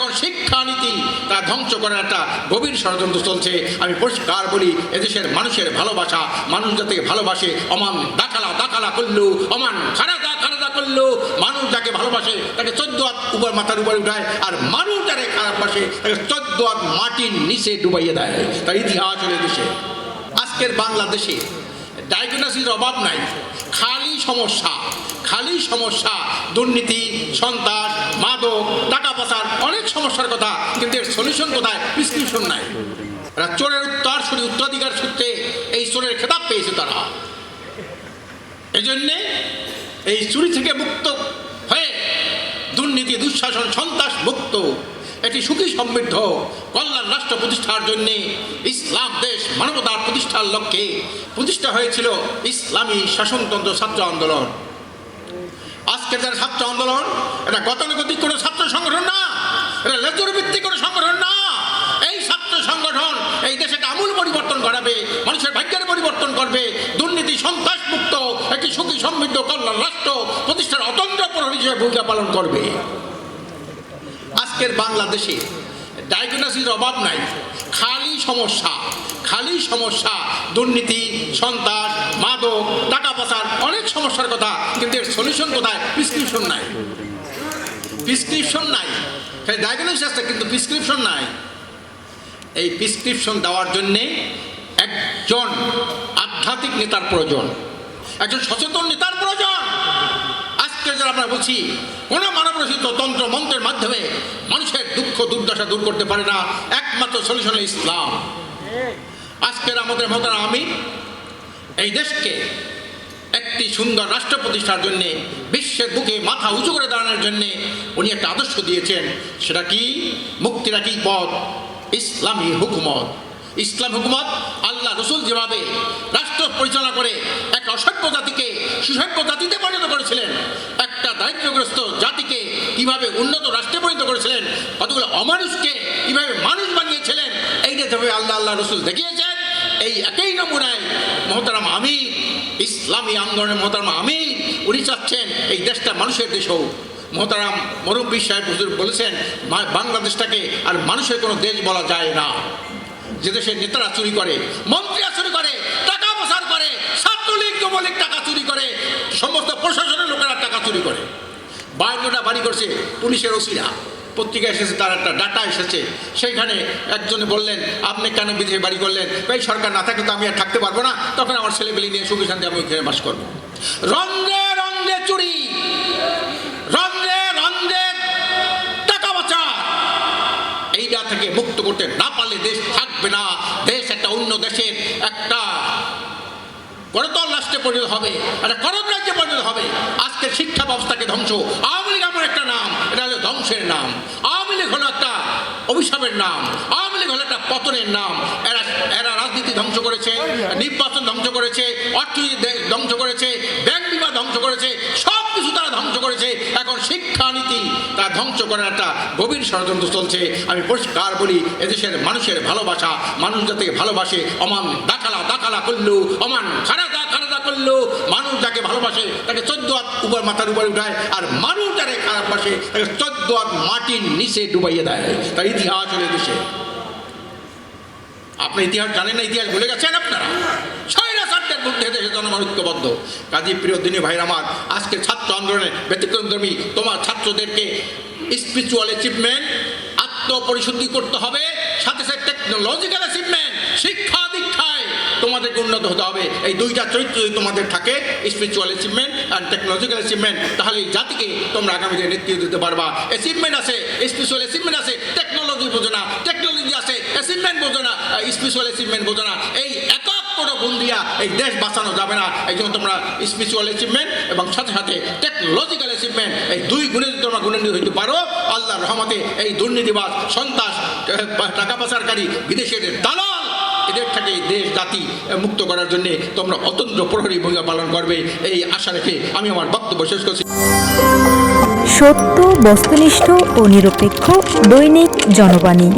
এখন শিক্ষানীতি তা ধ্বংস করার একটা গভীর ষড়যন্ত্র চলছে। আমি পরিষ্কার বলি, এদেশের মানুষের ভালোবাসা, মানুষ যাতে ভালোবাসে, অমান দাখালা দাখালা করল, অমান খারাদা খারাদা করল, মানুষ যাকে ভালোবাসে, তাকে চোদ্দ হাত উপর মাথার উপরে উঠায়, আর মানুষ যাকে খারাপ বাসে, তাকে চোদ্দ হাত মাটির নিচে ডুবাইয়ে দেয়। তার ইতিহাস হলে দেশে আজকের বাংলাদেশে ডায়াগনোসিস অভাব নাই। খালি সমস্যা খালি সমস্যা, দুর্নীতি, সন্ত্রাস, মাদক, টাকা পাচার অনেক সমস্যার কথা, কিন্তু এর সলিউশন কোথায়? প্রিসক্রিপশন নাই। এরা চোরের উত্তর শুধু উত্তরাধিকার সূত্রে এই চোরের খেতাব পেয়েছে তারা। এই জন্যে এই চুরি থেকে মুক্ত হয়ে দুর্নীতি, দুঃশাসন, সন্ত্রাস মুক্ত। একটি সুখী সমৃদ্ধ, কল্যাণ রাষ্ট্র প্রতিষ্ঠার জন্যে ইসলাম দেশ মানবতার প্রতিষ্ঠার লক্ষ্যে প্রতিষ্ঠা হয়েছিল ইসলামী শাসনতন্ত্র ছাত্র আন্দোলন। আজকে যারা ছাত্র আন্দোলন, এটা গতানুগতিক কোনো ছাত্র সংগঠন না, এটা লেজুর ভিত্তিক কোনো সংগঠন না। এই ছাত্র সংগঠন এই দেশে একটা আমূল পরিবর্তন ঘটাবে, মানুষের ভাগ্যের পরিবর্তন করবে, দুর্নীতি সন্ত্রাস মুক্ত একটি সুখী সমৃদ্ধ, কল্যাণ রাষ্ট্র প্রতিষ্ঠার অতন্ত্র প্রহরী হিসেবে ভূমিকা পালন করবে। আজকের বাংলাদেশে ডায়াগনোসিস অভাব নাই। খালি সমস্যা খালি সমস্যা, দুর্নীতি, সন্ত্রাস, মাদক, টাকা পাচার অনেক সমস্যার কথা, কিন্তু এর সলিউশন কোথায়? প্রিসক্রিপশন নাই। প্রিসক্রিপশন নাই। ডায়াগনোসিস আছে, কিন্তু প্রিসক্রিপশন নাই। এই প্রিসক্রিপশন দেওয়ার জন্যে একজন আধ্যাত্মিক নেতার প্রয়োজন। একজন সচেতন নেতার প্রয়োজন আমরা বলছি কোনো মানব রচিত তন্ত্র মন্ত্রের মাধ্যমে মানুষের দুঃখ, দুর্দশা দূর করতে পারে না। একমাত্র সলিউশন ইসলাম। আজকের আমাদের মতার আমি এই দেশকে একটি সুন্দর রাষ্ট্র প্রতিষ্ঠার জন্যে, বিশ্বের বুকে মাথা উঁচু করে দাঁড়ানোর জন্যে উনি একটা আদর্শ দিয়েছেন। সেটা কি? মুক্তির একই পথ, ইসলামী হুকুমত। ইসলাম হুকুমত আল্লাহ রসুল যেভাবে রাষ্ট্র পরিচালনা করে, এক অসভ্য জাতিকে সুসভ্য জাতিতে পরিণত করেছিলেন একটা দারিদ্র্যগ্রস্ত জাতিকে কীভাবে উন্নত রাষ্ট্রে পরিণত করেছিলেন, কতগুলো অমানুষকে কীভাবে মানুষ বানিয়েছিলেন এইটা যেভাবে আল্লাহ আল্লাহ রসুল দেখিয়েছেন, এই একই নমুনায় মহতারাম আমি ইসলামী আন্দোলনের মহতারাম আমি উনি চাচ্ছেন এই দেশটা মানুষের দেশ হোক। মহতারাম মরব্বী সাহেব হুজুর বলেছেন বাংলাদেশটাকে আর মানুষের কোনো দেশ বলা যায় না। যে দেশের নেতারা চুরি করে, মন্ত্রীরা চুরি করে, টাকা করে ছাত্রলীগ যুবলীগ টাকা চুরি করে, সমস্ত প্রশাসনের লোকেরা টাকা চুরি করে। বায়ান্নটা বাড়ি করছে পুলিশের ওসিরা। পত্রিকা এসেছে, তার একটা ডাটা এসেছে। সেইখানে একজনে বললেন, আপনি কেন বিদেশে বাড়ি করলেন? এই সরকার না থাকে তো আমি আর থাকতে পারব না। তখন আমার ছেলেবেলি নিয়ে সুখী শান্তি আমি ওইখানে বাস করব। রঙে রঙে চুরি। রঙে রঙে টাকা বাঁচা এইটা থেকে মুক্ত করতে না পারলে দেশ থাকবে না। দেশ একটা অন্য দেশের করতল রাষ্ট্রে পরিণত হবে, একটা করত রাজ্যে পরিণত হবে। আজকে শিক্ষা ব্যবস্থাকে ধ্বংস। আওয়ামী লীগ এমন একটা নাম, এটা হলো ধ্বংসের নাম। আওয়ামী লীগ হলো একটা অভিশাপের নাম। আওয়ামী লীগ হলো একটা পতনের নাম। এরা এরা রাজনীতি ধ্বংস করেছে, নির্বাচন ধ্বংস করেছে, অর্থনীতি ধ্বংস করেছে, ব্যাংক বিমা ধ্বংস করেছে সব কিছু তারা ধ্বংস করেছে এখন শিক্ষানীতি তা ধ্বংস করার একটা গভীর ষড়যন্ত্র চলছে। আমি পরিষ্কার বলি, এদেশের মানুষের ভালোবাসা, মানুষ যাতে ভালোবাসে, অমান দাখালা দাখালা করল, অমান মানুষ যাকে ভালোবাসে, তাকে চোদ্দ হাত উপর মাথার উপরে উঠায়, আর মানুষ যাকে খারাপ বাসে, তাকে চোদ্দ হাত মাটির নিচে ডুবাইয়ে দেয়। তার ইতিহাস হলে দেশে আপনি ইতিহাস জানেন না, ইতিহাস ভুলে গেছেন আপনারা? স্বৈরাচারদের বিরুদ্ধে দেশের জনগণ ঐক্যবদ্ধ। কাজী প্রিয় দিনী ভাই আমার আজকে ছাত্র আন্দোলনে ব্যতিক্রমধর্মী তোমার ছাত্রদেরকে স্পিরিচুয়াল অ্যাচিভমেন্ট আত্মপরিশুদ্ধি করতে হবে, সাথে সাথে টেকনোলজিক্যাল অ্যাচিভমেন্ট শিক্ষা দীক্ষায় তোমাদেরকে উন্নত হতে হবে। এই দুইটা চরিত্র যদি তোমাদের থাকে spiritual achievement and technological achievement তাহলে জাতিকে তোমরা আগামী দিনে নেতৃত্ব দিতে পারবা। অ্যাচিভমেন্ট আছে স্পিরিচুয়াল অ্যাচিভমেন্ট আছে টেকনোলজি বোঝো না টেকনোলজি আছে অ্যাচিভমেন্ট বোঝো না স্পিরিচুয়াল অ্যাচিভমেন্ট বোঝো না। এই একক কোনো গুণ দিয়া এই দেশ বাঁচানো যাবে না। এই জন্য তোমরা স্পিরিচুয়াল অ্যাচিভমেন্ট এবং সাথে সাথে টেকনোলজিক্যাল অ্যাচিভমেন্ট এই দুই গুণে যদি তোমরা গুণান্বিত হইতে পারো, আল্লাহর রহমতে এই দুর্নীতিবাজ, সন্ত্রাস টাকা পাচারকারী, বিদেশের দালাল, এদের থেকে দেশ জাতি মুক্ত করার জন্য তোমরা অতন্ত্র প্রহরী ভূমিকা পালন করবে এই আশা রেখে আমি আমার বক্তব্য শেষ করছি। সত্য, বস্তুনিষ্ঠ ও নিরপেক্ষ দৈনিক জনবাণী।